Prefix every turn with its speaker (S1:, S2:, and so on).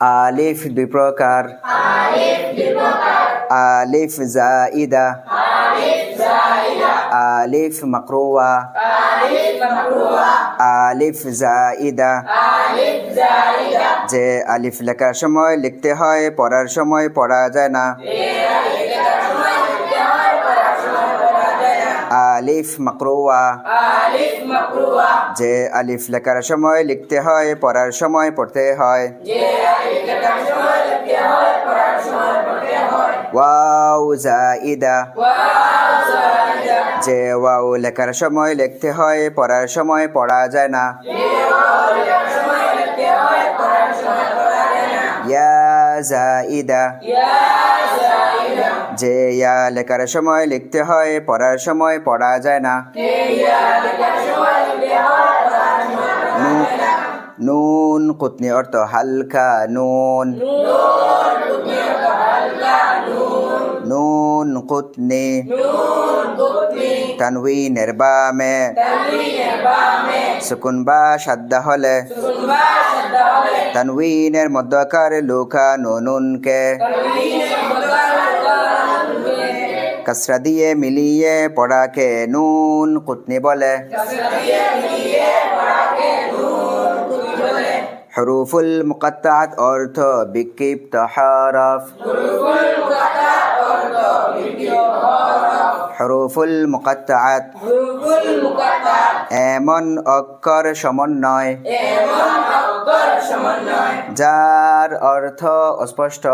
S1: আলিফ দুই প্রকার আলিফ জাইদা। আলিফ মাকরুয়া। আলিফ জাইদা। যে আলিফ লেখার সময় লিখতে হয়, পড়ার সময় পড়া যায় না। আলিফ মাকরুয়া যে আলিফ লেখার সময় লিখতে হয় পড়ার সময় পড়তে হয়। ওয়াও জাইদা। যে ওয়াও লেখার সময় লিখতে হয় পড়ার সময় পড়া যায় না। ইয়া জাইদা। যে ইয়া লেখার সময় লিখতে হয়, পড়ার সময় পড়া যায় না। নুন, কুতনি অর্থ হালকা, নুন। নুন, কুতনি। তানউইনের বামে। সুকুন বা সাদ্দা হলে। তানউইনের মধ্যকার লুকা নুনকে কসরা দিয়ে মিলিয়ে পড়াকে নুন কুতনি বলে হরুফুল মুকাত্তাত অর্থ বিক্ষিপ্ত হরফ হরুফুল মুকাত্তাত এমন অক্ষর সমন্বয় যার অর্থ অস্পষ্ট